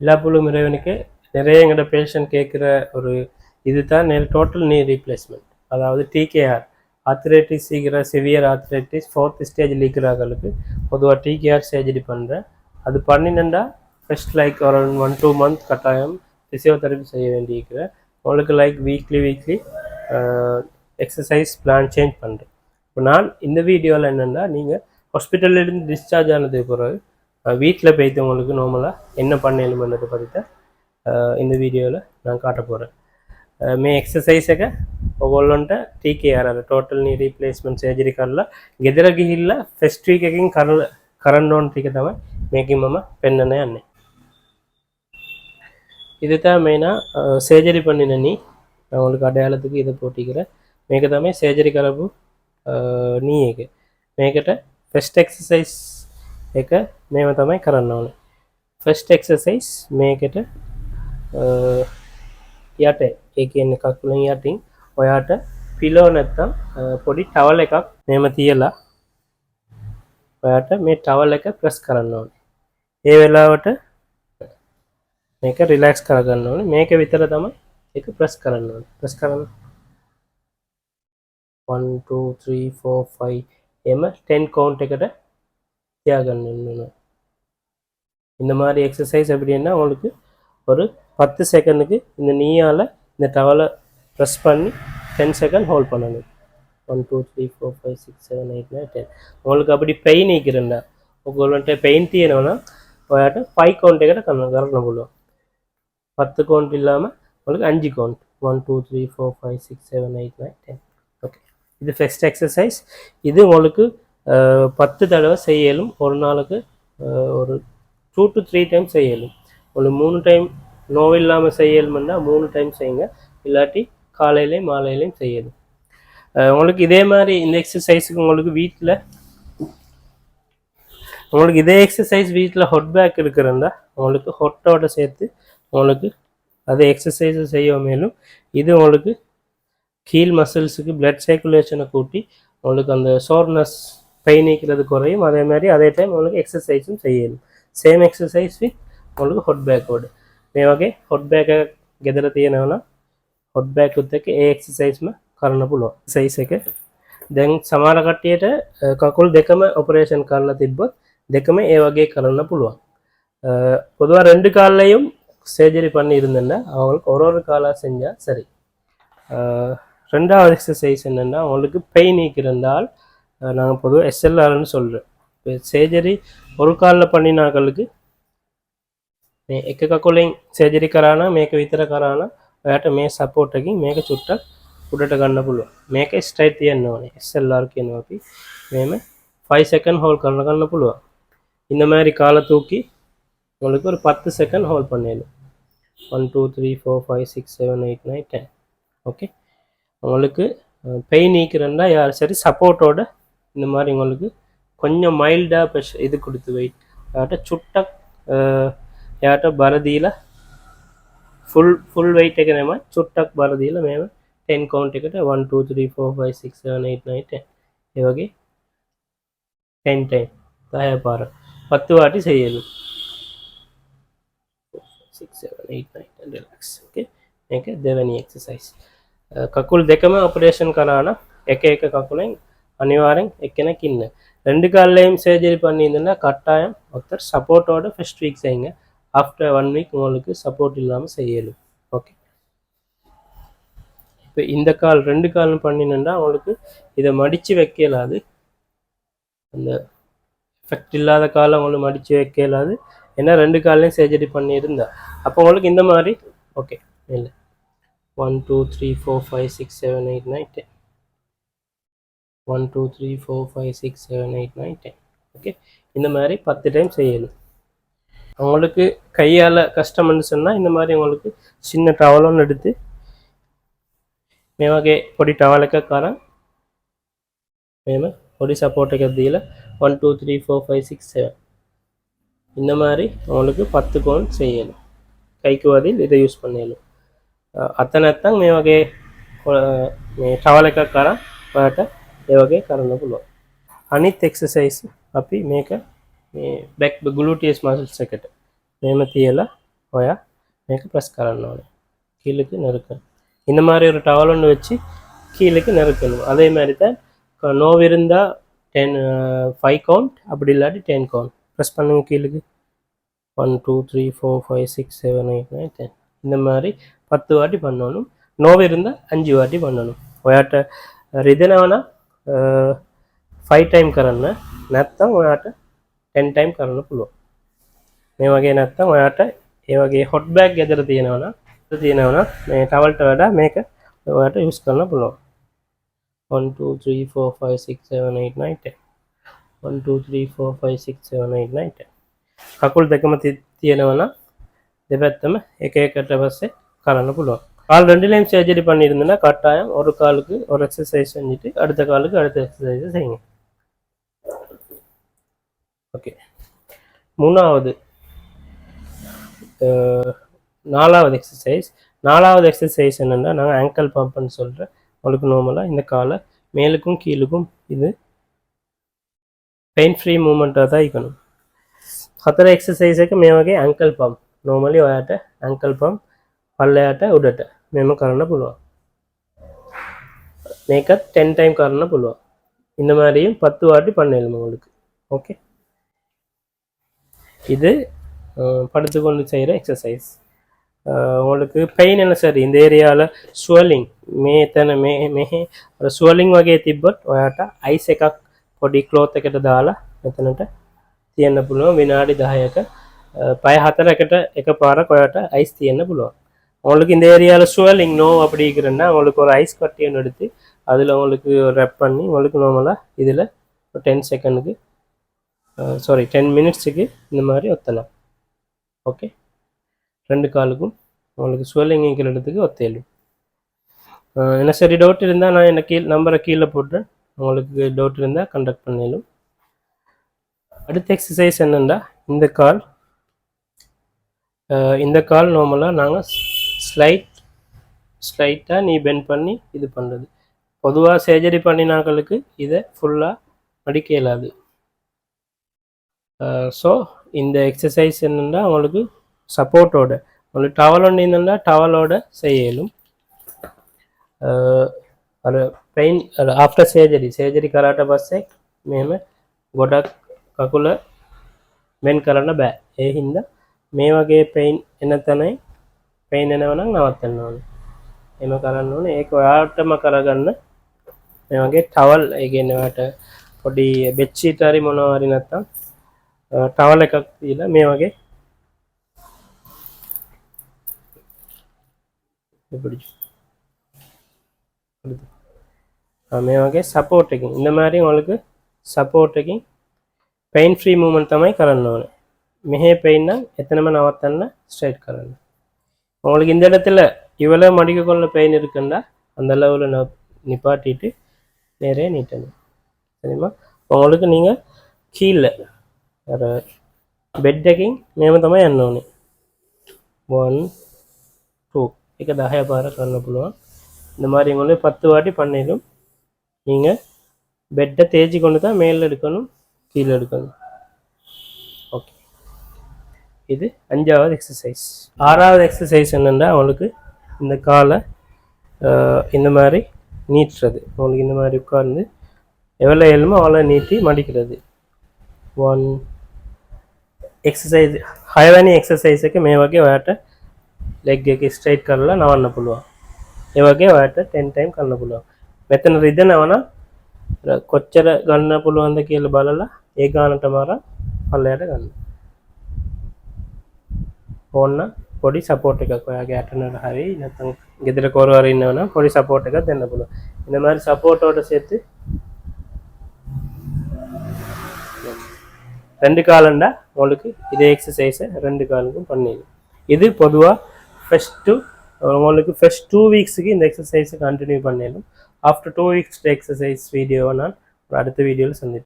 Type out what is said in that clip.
இல்லாப்புலும் இறைவனுக்கு நிறைய எங்களோட பேஷண்ட் கேட்குற ஒரு இது இதுதான் டோட்டல் நீ ரீப்ளேஸ்மெண்ட் அதாவது டிகேஆர் ஆத்ரைட்டிஸ் இருக்கிற சிவியர் ஆத்ரைட்டிஸ் ஃபோர்த் ஸ்டேஜில் இருக்கிறவங்களுக்கு பொதுவாக டிகேஆர் சர்ஜரி பண்ணுறேன் அது பண்ணினண்டா ஃபர்ஸ்ட் லைக் ஒரு ஒன் டூ மந்த் கட்டாயம் ஃபிசியோதெரப்பி செய்ய வேண்டியிருக்கிறேன் உங்களுக்கு like weekly weekly exercise plan change பண்ணுறேன் இப்போ நான் இந்த வீடியோவில் என்னென்னா நீங்கள் ஹாஸ்பிட்டல்லேருந்து டிஸ்சார்ஜ் ஆனதுக்கு பிறகு வீட்டில் போய்த்து உங்களுக்கு நார்மலாக என்ன பண்ணலுமன்றதை பற்றி தான் அஹ், இந்த வீடியோவில் நான் காட்ட போகிறேன் මේ එක්සසයිස් එක ඔගොල්ලොන්ට ටීකේ අර ටෝටල් නී රීපලේස්මන්ට් සේජරි කරලා ගෙදර ගිහිල්ල ෆෙස්ට්‍රී එකකින් කර කරන්න ඕන් ටික තමයි මේකින් මම පෙන්න්නන යන්නේ இதுதான் மெயினாக சர்ஜரி பண்ணின நீ நான் உங்களுக்கு அடையாளத்துக்கு இதை போட்டிக்கிறேன் මේක තමයි සර්ජරි කරපු නී එක මේකට ෆෙස්ට එක්සසයිස් එක මේම තමයි කරන්න ඕන. ෆස්ට එක්සසයිස් මේකට යට ඒ කියන්නේ කකුලින් යටින් ඔයාට පිලෝ නැත්තම් පොඩි ටවල් එකක් මෙම තියලා ඔයාට මේ ටවල් එක ප්‍රස් කරන්න ඕන. ඒ වෙලාවට මේක රිලක්ස් කරගන්න ඕන. මේක විතර තමයි එක ප්‍රස් කරන්න ඕන. ප්‍රස් කරන්න. 1 2 3 4 5 එම 10 කවුන්ට් එකට தியாக நின்று இந்த மாதிரி எக்ஸசைஸ் எப்படின்னா உங்களுக்கு ஒரு பத்து செகண்டுக்கு இந்த நீயால் இந்த டவலை ப்ரெஸ் பண்ணி டென் செகண்ட் ஹோல்ட் பண்ணணும். One two three four five six seven eight nine ten உங்களுக்கு அப்படி పెయిన్ ఎక్కిరండా ఒకవేళ పెయిన్ తీయనవనా ஃபைவ் கவுண்டே கிட்ட கண்ண கரண்ட் போடுவோம். பத்து கவுண்ட் இல்லாமல் உங்களுக்கு அஞ்சு count one two three four five six seven eight nine ten okay இது ஃபஸ்ட் எக்ஸசைஸ் இது உங்களுக்கு பத்து தடவை செய்யலும் ஒரு நாளுக்கு ஒரு டூ டு த்ரீ டைம் செய்யலும். உங்களுக்கு மூணு டைம் நோவில்லாமல் செய்யலும்னா மூணு டைம் செய்யுங்க. இல்லாட்டி காலையிலையும் மாலையிலையும் செய்யணும். உங்களுக்கு இதே மாதிரி இந்த எக்ஸசைஸுக்கு உங்களுக்கு வீட்டில் உங்களுக்கு இதே எக்ஸசைஸ் வீட்டில் ஹொட் பேக் இருக்கிறதா உங்களுக்கு ஹொட்டோட சேர்த்து உங்களுக்கு அதே எக்ஸசைஸை செய்ய மேலும் இது உங்களுக்கு கீழ் மசில்ஸுக்கு பிளட் சர்க்குலேஷனை கூட்டி உங்களுக்கு அந்த சோர்னஸ் பெயின் நீக்கிறது குறையும் அதே மாதிரி அதே டைம் உங்களுக்கு எக்ஸசைஸும் செய்யணும் சேம் எக்ஸசைஸ் வித் உங்களுக்கு හොට් බෑකෝඩ් මේ වගේ හොට් බෑක ගෙදර තියෙනවන හොට් බෑකුත් එක ඒ එක්සසයිස්ම කරන්න පුළුව සයිස් එක දැන් සමාර කට්ටියට අ, කකුල් දෙකම ඔපරේෂන් කරලා තිබ්බොත් දෙකම ඒ වගේ කරන්න පුළුවන් பொதுவாக ரெண்டு கால்லையும் சர்ஜரி பண்ணி இருந்தேன்னா அவங்களுக்கு ஒரு ஒரு காலாக செஞ்சால் சரி அஹ், ரெண்டாவது எக்ஸசைஸ் என்னென்னா அவங்களுக்கு பெயின் இருந்தால் நாங்கள் பொதுவாக எஸ்எல்ஆர்னு சொல்கிறோம் இப்போ சர்ஜரி ஒரு காலில் பண்ணினாக்களுக்கு මේ එක කකුලෙන් සේජරි කරාන මේක විතර කරාන ඔයට මේ සපෝට්ටකින් මේක චුට්ටක් උඩට ගන්න පුළුව මේක ස්ටයි් තියන්න ඕනේ එස්සල්ලාර් කියනවා අපි මෙම 5 செகண்ட் ஹோல்ட் பண்ண கண்ண පුළුව இந்த மாதிரி காலை தூக்கி உங்களுக்கு ஒரு பத்து செகண்ட் ஹோல்ட் பண்ணிடணும் one two three four five six seven eight nine ten okay உங்களுக்கு பெயின் நீக்கிறண்டா யார் சரி சப்போர்ட்டோட இந்த மாதிரி உங்களுக்கு கொஞ்சம் மைல்டாக ப்ரெஷ் இது கொடுத்து வை. யார்கிட்ட சுட்ட யார்கிட்ட பரதியில் ஃபுల్ ఫుల్ వెయిట్ ఎక్కడేమో చుట్టక్ బరదీలో మేము టెన్ కౌంట్ ఎక్కడ one two three four five six seven eight nine ten ఇవగి ten time దాయపార పత్తు వాటి చేయాలి six seven eight nine ten relax okay ఇంకా దేవని ఎక్సర్సైజ్ కక్కులు దెక్కమే ఆపరేషన్ కరానా ఎక్క ఎక్క కక్కులే அனிவாரம் எக்கெனக்கு கிண்ணு ரெண்டு கால்லையும் சர்ஜரி பண்ணியிருந்தேன்னா கட்டாயம் ஒருத்தர் சப்போர்ட்டோட ஃபஸ்ட் வீக் செய்யுங்க. ஆஃப்டர் ஒன் வீக் உங்களுக்கு சப்போர்ட் இல்லாமல் செய்யலும் ஓகே இப்போ இந்த கால் ரெண்டு காலும் பண்ணினா உங்களுக்கு இதை மடித்து வைக்க இயலாது அந்த எஃபெக்ட் இல்லாத காலை உங்களுக்கு மடித்து வைக்க இயலாது ஏன்னா ரெண்டு காலையும் சர்ஜரி பண்ணியிருந்தா. அப்போ உங்களுக்கு இந்த மாதிரி ஓகே இல்லை. One two three four five six seven eight nine ten one two three four five six seven eight nine ten okay இந்த மாதிரி பத்து டைம் செய்யணும். அவங்களுக்கு கையால் கஷ்டம்னு சொன்னால் இந்த மாதிரி உங்களுக்கு சின்ன டவல் ஒன்று எடுத்து మేమగే పొడి టవల్ ఎక్క కారం பொடி పొడి support one two three four five six seven இந்த மாதிரி உங்களுக்கு பத்து கோன் செய்யணும். கைக்கு பதில் இதை யூஸ் பண்ணிடணும். அத்தனை அத்தான் மேமகே டவல் எக்க காரம் ටවල් එකක් කරන් ඔයාට ඒ වගේ කරන්න පුළුවන් අනිත් එක්සසයිස් අපි මේක මේ බැක් ගලුටියස් මසල්ස් එකට මෙහෙම තියලා ඔයා මේක ප්‍රස් කරන්න ඕනේ கீழுக்கு நெருக்கணும் இந்த மாதிரி ஒரு டவல் ஒன்று வச்சு கீழுக்கு நெருக்கணும் அதே மாதிரி தான் நோவு இருந்தால் டென் ஃபைவ் கவுண்ட் அப்படி இல்லாட்டி டென் கவுண்ட் ப்ரெஸ் பண்ணுங்க கீழுக்கு one two three four five six seven eight nine ten இந்த மாதிரி பத்து வாட்டி பண்ணணும் நோவு இருந்தால் அஞ்சு வாட்டி பண்ணணும் ඔයාට රිදෙනවන ෆයි ටයිම් කරන්න. නැත්තම් ඔයාට ටැන් ටයිම් කරන්න පුළුව මේ වගේ නැත්තම් ඔයාට ඒවගේ හොට් බෑග් ගෙදර තියෙනවන තියෙනවන මේ ටවල්ට වඩා මේක ඔයාට යුස් කරන්න පුළුව 1 කකුල් දෙකම තියෙනවන දෙපැත්තම එක එකට පස්සේ කරන්න පුළුවන්. கால் ரெண்டுலேயும் சர்ஜரி பண்ணியிருந்தேன்னா கட்டாயம் ஒரு காலுக்கு ஒரு எக்ஸசைஸ் செஞ்சுட்டு அடுத்த காலுக்கு அடுத்த எக்ஸசைஸை செய்யுங்க. ஓகே மூணாவது நாலாவது எக்ஸசைஸ் நாலாவது எக்ஸசைஸ் என்னென்னா நாங்கள் ஆங்கிள் பம்ப்னு சொல்கிறேன் உங்களுக்கு நார்மலாக இந்த காலை மேலுக்கும் கீழுக்கும் இது பெயின் ஃப்ரீ மூமெண்ட்டாக தான் இருக்கணும் ஹத்தர எக்ஸசைஸுக்கு மே வகை ஆங்கிள் பம்ப் நார்மலி ஒயாட்ட ஆங்கிள் பம்ப் பல்லையாட்ட உடட்டை. මෙම කරන්න පුළුවන් මේකත් டென் டைம் කරන්න පුළුවන් இந்த மாதிரியும் பத்து வாட்டி பண்ணலும் உங்களுக்கு ஓகே இது படுத்து கொண்டு செய்கிற எக்ஸசைஸ் உங்களுக்கு பெயின் என்ன சரி இந்த ඒරියාවල ස්වලින් මේ තැන මේ මෙහි ස්වලින් වගේ තිබ්බොත් ඔයාට අයිස් එකක් පොඩි ක්ලෝත් එකට දාලා මෙතනට තියන්න පුළුවන් විනාඩි 10ක පය හතරකට එක පාරක් ඔයාට අයිස් තියන්න පුළුවන් உங்களுக்கு இந்த ஏரியாவில் ஸ்வெல்லிங் நோ அப்படிங்கிறன்னா உங்களுக்கு ஒரு ஐஸ் கட்டி ஒன்று எடுத்து அதில் உங்களுக்கு ரெப் பண்ணி உங்களுக்கு நார்மலாக இதில் ஒரு டென் செகண்டுக்கு சாரி டென் மினிட்ஸுக்கு இந்த மாதிரி ஒத்தலாம். ஓகே ரெண்டு காலுக்கும் உங்களுக்கு ஸ்வெல்லிங் இருக்கிற இடத்துக்கு ஒத்தையிலும் என்ன சரி டவுட் இருந்தால் நான் என்ன கீழ் நம்பரை கீழே போட்டுறேன். உங்களுக்கு டவுட் இருந்தால் கண்டக்ட் பண்ணிடும் அடுத்த எக்ஸசைஸ் என்னென்னா இந்த கால் இந்த கால் நார்மலாக நாங்கள் ஸ்லைட் ஸ்லைட்டாக நீ பெண்ட் பண்ணி இது பண்ணுறது பொதுவாக சேஜரி பண்ணினாங்களுக்கு இதை ஃபுல்லாக மடிக்க இயலாது. ஸோ இந்த எக்ஸசைஸ் என்னென்னா அவங்களுக்கு சப்போர்ட்டோட உங்களுக்கு டவல் ஒன்று என்னென்னா டவலோட செய்யலும் அது பெயின் அது పెయిన్ சேஜரி సర్జరీ సర్జరీ కరాట బస్సే మేము గొడ కకుల మెయిన్ కరాట బ్యా மே హింద பெயின் పెయిన్ ఎన్నతనై පේන නැවනම් නවත්තන්න ඕන. එම කරන්න ඕන. ඒක ඔයාටම කරගන්න. මේ වගේ ටවල් ඒගෙන්නවට පොඩි බෙච්චීතරි මොනවාරි නැත්තම් ටවල් එකක් දීලා මේ වගේ. මේ වගේ සපෝට් එකින් ඉඳමාරින් ඔලක සපෝට් එකින් පයින් ෆ්‍රී මූමන් තමයි කරන්න ඕන. මෙහෙ පෙයින්නම් එතනම නවත්තන්න ස්ට්‍රේට් කරන්න. உங்களுக்கு இந்த இடத்துல இவ்வளோ மடிக்க கொள்ள பெயின் இருக்குண்டா அந்த அளவில் நான் நிப்பாட்டிட்டு நிறைய நீட்டணும் சரிம்மா உங்களுக்கு நீங்கள் கீழே வேறு බෙඩ් එකකින් මෙම තමයි යන්න ඕනේ 1 2 එක 10 පාර කරන්න පුළුවන් இந்த மாதிரி உங்களுக்கு பத்து வாட்டி பண்ணிடும் நீங்கள் பெட்டை தேய்ச்சி கொண்டு தான் மேலே எடுக்கணும் கீழே எடுக்கணும் இது அஞ்சாவது எக்ஸசைஸ் ஆறாவது எக்ஸசைஸ் என்னென்னா அவங்களுக்கு இந்த காலை இந்த மாதிரி நீட்டுறது. அவங்களுக்கு இந்த மாதிரி உட்கார்ந்து எவ்வளோ இயலுமோ அவ்வளோ நீட்டி மடிக்கிறது. ஒன் எக்ஸசைஸ் ஹைவானி எக்ஸசைஸுக்கு மேவாக்கே வேட்ட லெக்கு ஸ்ட்ரைట్ கல்லில் நான் வண்ண புல்லுவான் ఇవాగే వాట టెన్ టైం కన్నపులు మెత్తన రిదన్ అవన కొచ్చర కన్నపులు అందకి బాలల ఏ గానట మార పల్లెట கண்ணு. ඕන්න පොඩි සපෝට් එකක් ඔයාගේ ඇටනට හරි නැත්නම් ගෙදර කවුරු හරි ඉන්නවනම් පොඩි සපෝට් එකක් දෙන්න පුළුවන්. இந்த மாதிரி சப்போர்ட்டோட சேர்த்து ரெண்டு காலண்டா உங்களுக்கு இதே எக்ஸசைஸை ரெண்டு காலுக்கும் பண்ணிடலாம் இது பொதுவாக ஃபஸ்ட் டூ உங்களுக்கு ஃபஸ்ட் டூ வீக்ஸுக்கு இந்த எக்ஸசைஸை கண்டினியூ பண்ணிடலாம் ஆஃப்டர் டூ வீக்ஸ் எக்ஸசைஸ் வீடியோவை நான் அடுத்த வீடியோவில் சந்திப்பேன்